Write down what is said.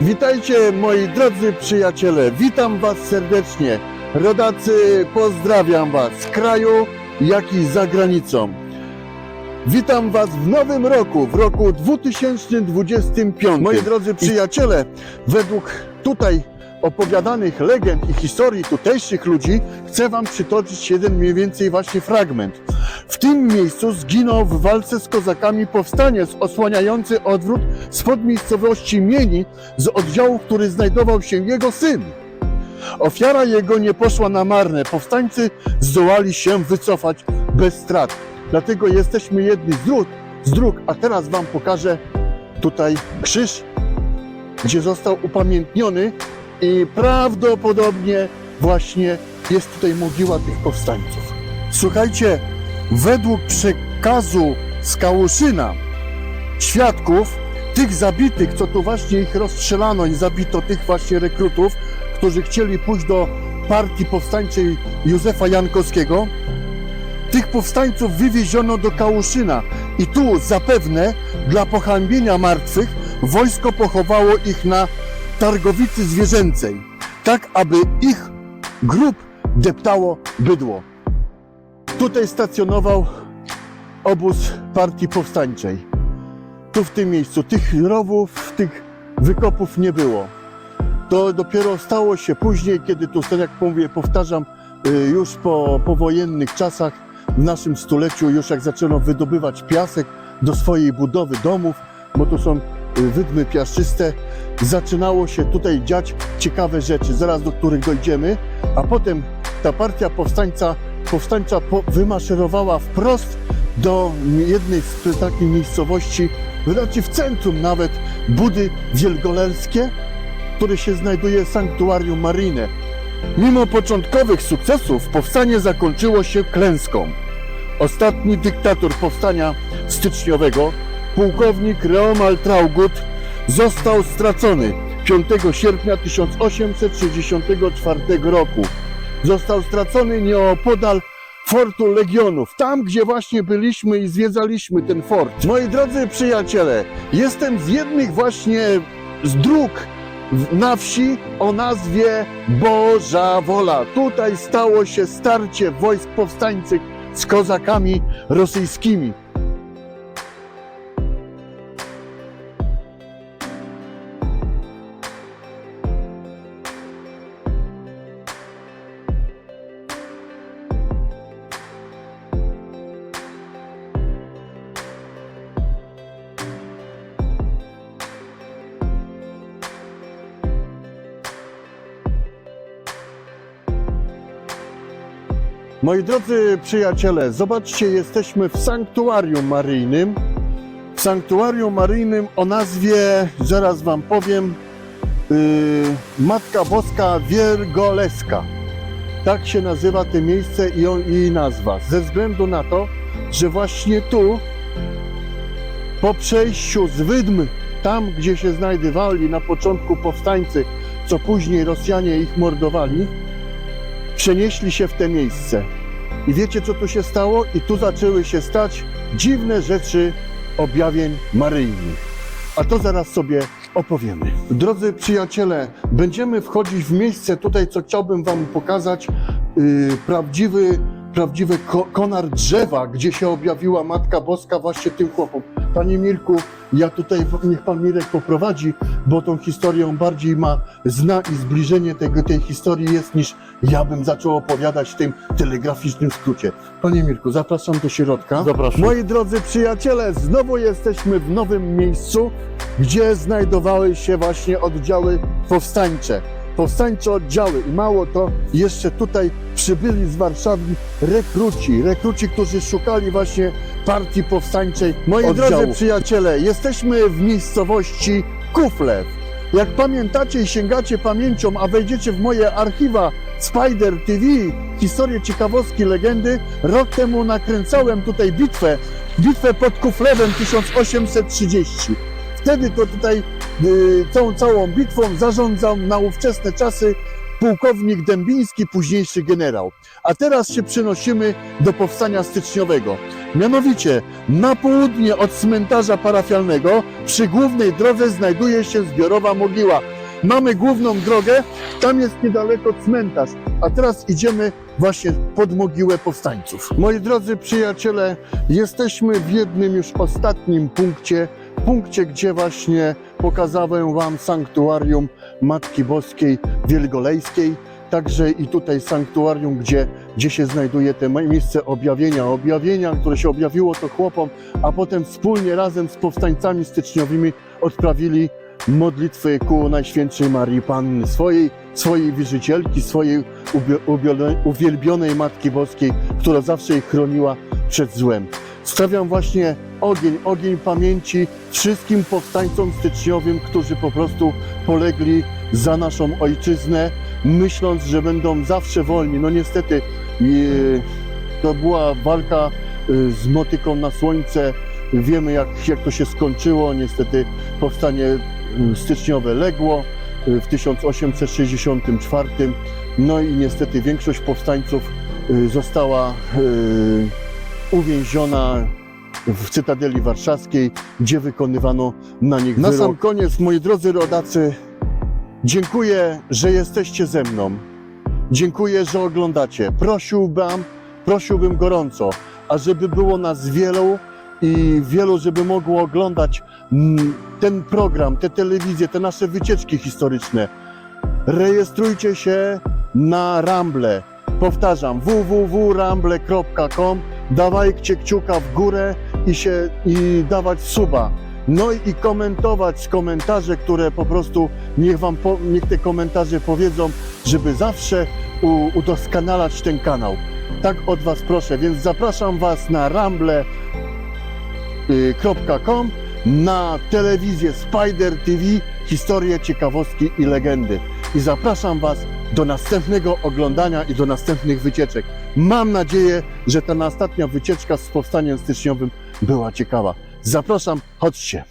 Witajcie moi drodzy przyjaciele, witam was serdecznie. Rodacy, pozdrawiam was z kraju, jak i za granicą. Witam was w nowym roku, w roku 2025. Moi drodzy przyjaciele, według tutaj opowiadanych legend i historii tutejszych ludzi, chcę wam przytoczyć jeden mniej więcej właśnie fragment. W tym miejscu zginął w walce z kozakami powstaniec osłaniający odwrót spod miejscowości Mieni z oddziału, który znajdował się jego syn. Ofiara jego nie poszła na marne. Powstańcy zdołali się wycofać bez strat. Dlatego jesteśmy jedni z dróg, z dróg. A teraz wam pokażę tutaj krzyż, gdzie został upamiętniony i prawdopodobnie właśnie jest tutaj mogiła tych powstańców. Słuchajcie, według przekazu z Kałuszyna, świadków, tych zabitych, co tu właśnie ich rozstrzelano i zabito tych właśnie rekrutów, którzy chcieli pójść do partii powstańczej Józefa Jankowskiego, tych powstańców wywieziono do Kałuszyna i tu zapewne dla pohańbienia martwych wojsko pochowało ich na targowicy zwierzęcej, tak aby ich grób deptało bydło. Tutaj stacjonował obóz partii powstańczej. Tu w tym miejscu tych rowów, tych wykopów nie było. To dopiero stało się później, kiedy tu, tak jak mówię, powtarzam, y, już po powojennych czasach, w naszym stuleciu, już jak zaczęto wydobywać piasek do swojej budowy domów, bo to są wydmy piaszczyste, zaczynało się tutaj dziać ciekawe rzeczy, zaraz do których dojdziemy, a potem ta partia powstańca, powstańcza po, wymaszerowała wprost do jednej z takich miejscowości, znaczy w centrum nawet Budy Wielgolelskie, które się znajduje w sanktuarium Marine. Mimo początkowych sukcesów powstanie zakończyło się klęską. Ostatni dyktator powstania styczniowego, pułkownik Reomal Traugut, został stracony 5 sierpnia 1864 roku. Został stracony nieopodal Fortu Legionów, tam gdzie właśnie byliśmy i zwiedzaliśmy ten fort. Moi drodzy przyjaciele, jestem z jednych właśnie z dróg na wsi o nazwie Boża Wola. Tutaj stało się starcie wojsk powstańczych z kozakami rosyjskimi. Moi drodzy przyjaciele, zobaczcie, jesteśmy w sanktuarium maryjnym. W sanktuarium maryjnym o nazwie, zaraz wam powiem, yy, Matka Boska Wiergoleska. Tak się nazywa to miejsce i on- jej nazwa. Ze względu na to, że właśnie tu, po przejściu z Wydm, tam gdzie się znajdowali na początku powstańcy, co później Rosjanie ich mordowali, przenieśli się w te miejsce. I wiecie, co tu się stało? I tu zaczęły się stać dziwne rzeczy objawień maryjnych. A to zaraz sobie opowiemy. Drodzy przyjaciele, będziemy wchodzić w miejsce tutaj, co chciałbym wam pokazać. Yy, prawdziwy, prawdziwy ko- konar drzewa, gdzie się objawiła Matka Boska właśnie tym chłopom. Panie Mirku, ja tutaj, niech pan Mirek poprowadzi, bo tą historią bardziej ma, zna i zbliżenie tego, tej historii jest, niż ja bym zaczął opowiadać w tym telegraficznym skrócie. Panie Mirku, zapraszam do środka. Zapraszam. Moi drodzy przyjaciele, znowu jesteśmy w nowym miejscu, gdzie znajdowały się właśnie oddziały powstańcze. Powstańcze oddziały i mało to, jeszcze tutaj przybyli z Warszawy rekruci, rekruci, którzy szukali właśnie partii powstańczej. Moi Oddziałów. drodzy przyjaciele, jesteśmy w miejscowości Kuflew. Jak pamiętacie i sięgacie pamięcią, a wejdziecie w moje archiwa Spider TV, historie ciekawostki, legendy, rok temu nakręcałem tutaj bitwę, bitwę pod Kuflewem 1830. Wtedy to tutaj y, tą całą bitwą zarządzał na ówczesne czasy pułkownik Dębiński, późniejszy generał. A teraz się przenosimy do powstania styczniowego. Mianowicie, na południe od cmentarza parafialnego przy głównej drodze znajduje się zbiorowa mogiła. Mamy główną drogę, tam jest niedaleko cmentarz, a teraz idziemy właśnie pod mogiłę powstańców. Moi drodzy przyjaciele, jesteśmy w jednym już ostatnim punkcie, punkcie, gdzie właśnie pokazałem Wam sanktuarium Matki Boskiej Wielgolejskiej, także i tutaj sanktuarium, gdzie, gdzie się znajduje te miejsce objawienia, objawienia, które się objawiło to chłopom, a potem wspólnie razem z powstańcami styczniowymi odprawili modlitwy ku Najświętszej Marii Panny, swojej, swojej wierzycielki, swojej uwielbionej Matki Boskiej, która zawsze ich chroniła przed złem. Stawiam właśnie ogień, ogień pamięci wszystkim powstańcom styczniowym, którzy po prostu polegli za naszą ojczyznę, myśląc, że będą zawsze wolni. No niestety to była walka yy, z motyką na słońce. Wiemy, jak, jak to się skończyło. Niestety powstanie yy, styczniowe legło yy, w 1864. No i niestety większość powstańców została uwięziona w Cytadeli Warszawskiej, gdzie wykonywano na nich Na sam koniec, moi drodzy rodacy, dziękuję, że jesteście ze mną. Dziękuję, że oglądacie. Prosiłbym, prosiłbym gorąco, ażeby było nas wielu i wielu, żeby mogło oglądać mm, ten program, te telewizje, te nasze wycieczki historyczne. Rejestrujcie się na Ramble. Powtarzam, www.ramble.com. Dawajcie kciuka w górę i się i dawać suba. No i, komentować komentarze, które po prostu niech wam po, niech te komentarze powiedzą, żeby zawsze u, udoskonalać ten kanał. Tak od was proszę, więc zapraszam was na ramble.com, na telewizję Spider TV, historie, ciekawostki i legendy. I zapraszam was do następnego oglądania i do następnych wycieczek. Mam nadzieję, że ta ostatnia wycieczka z powstaniem styczniowym była ciekawa. Zapraszam, chodźcie.